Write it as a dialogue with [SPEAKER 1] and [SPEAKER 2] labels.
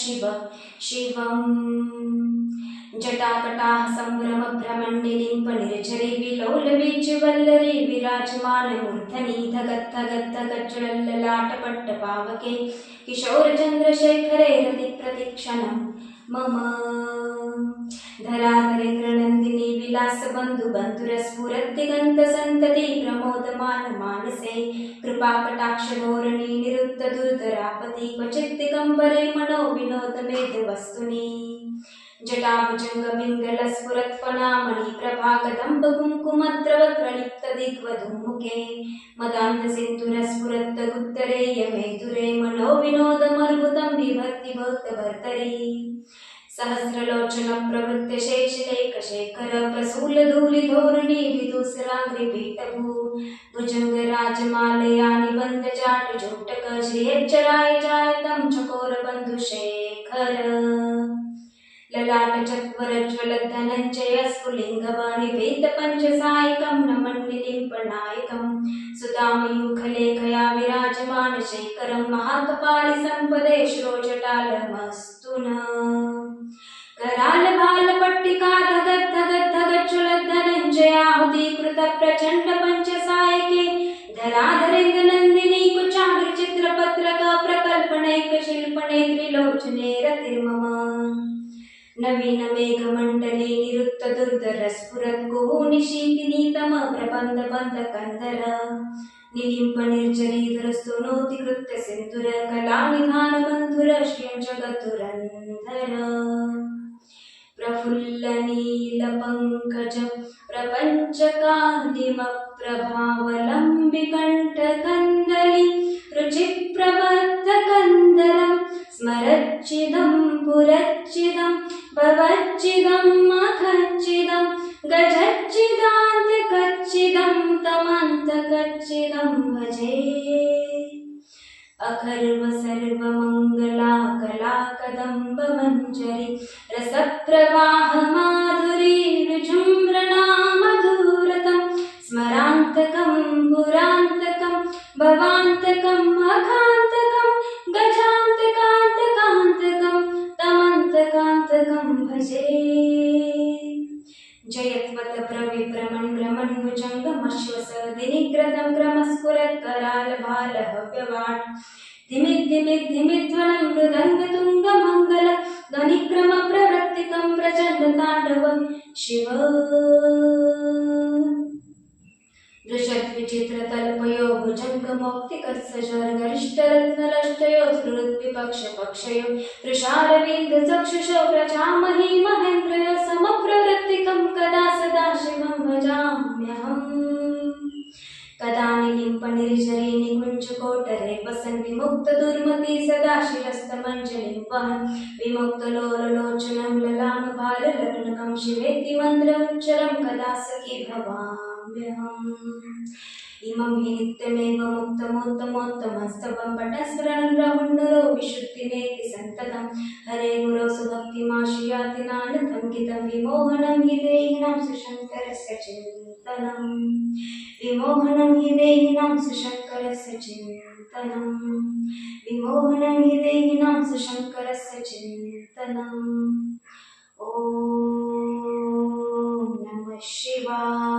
[SPEAKER 1] शिव शिवम् जटाकटाः सम्भ्रमभ्रमण्डिलिम्पनिर्झरि विलोलवीचिवल्लरी विराजमानमूर्धनि धगद्धगद्धगज्ज्वलल्ललाटपट्टपावके किशोरचन्द्रशेखरे रतिप्रतिक्षणं मम। धराधरेन्द्रनन्दिनी विलासबन्धुबन्धुरस्फुरद्दिगन्तसन्तति प्रमोदमानमानसे। कृपाकटाक्षधोरणी निरुद्धदुर्धरापति क्वचित् दिगम्बरे मनो विनोदमेधवस्तुनि जटाभुजङ्गपिङ्गलस्फुरत्फणामणि प्रभाकदम्बकुङ्कुमद्रवप्रलिप्तदिग्वधूमुखे मदान्तसिन्धुरस्फुरत्तगुत्तरे यमेधुरे मनो विनोदमर्बुदं बिभर्ति भक्तभर्तरि सहस्रलोचन प्रवृत्त शेषलेख शेखर प्रसूल धूलि धोरणी विदुसराग्रि पीठभू भुजंग राजमालया निबंध जाट झोटक श्रियज्जराय जायतम चकोर बंधु शेखर ललाटचत्वरज्ज्वलधनञ्जयस्फुलिङ्गमनिवेदपञ्चसायकं नमन्निलिम्पनायकं सुतामयूखलेखया शैकरं महाकपालिसम्पदे श्रोजटालमस्तु न करालभालपट्टिकाधगद्धगद्धगच्छलद्धनञ्जयाहुतीकृतप्रचण्डपञ्चसायके धराधरेन्द्रनन्दिनी कुचाग्रचित्रपत्रकप्रकल्पणैकशिल्पणे त्रिलोचने नवीनमेघमण्डले निरुक्तदुर्धरस्फुरद्गुः निशीतिनीतम प्रबन्धबन्धकन्दर निलिम्पनिर्जरीधरस्तुनोति कृत्यसिन्धुर कलानिधानबन्धुर श्रियं जगद्धुरन्धर प्रफुल्लनीलपङ्कज प्रपञ्चकान्तिमप्रभावलम्बिकण्ठकन्दली रुचिप्रबद्धकन्दरं स्मरच्चिदं पुरच्चिदं अकर्मसर्वमङ्गला कलाकदम्बमञ्जरी रसप्रवाहमाधुरी विनिग्रतं क्रमस्फुरत्करालभालहव्यवाट् धिमित् धिमित् धिमिध्वनं मृदङ्गतुङ्गमङ्गल ध्वनिक्रमप्रवर्तिकं प्रचण्डताण्डवं शिव दृशद्विचित्रतल्पयो भुजङ्गमौक्तिकत्सजर्गरिष्टरत्नलष्टयो स्फुरद्विपक्षपक्षयो वृषारविन्दचक्षुषो प्रजामहि महेन्द्रयो निलिम्पनिर्झरे निकुञ्जकोटरे वसन् विमुक्तदुर्मति सदा शिरस्तमञ्जलिं वहन्। विमुक्तलोललोचनं ललामभारलग्नकं शिवेति मन्त्रमुच्चरं कदा सखि भवाम्यहम्। इमं हि नित्यमेव मुक्तमोत्तमोत्तमस्तवं पटस्मरणं राहुण्डरो विशुद्धिमेति सन्ततं। हरे गुरो सुभक्तिमाशुयाति नानतङ्कितं विमोहनं हि देहिनां सुशङ्करस्य चिन्तनम्। विमोहनं हि देहिनां सुशङ्करस्य चिन्तनम्। विमोहनं हि देहिनां सुशङ्करस्य चिन्तनम्। ॐ नमः शिवाय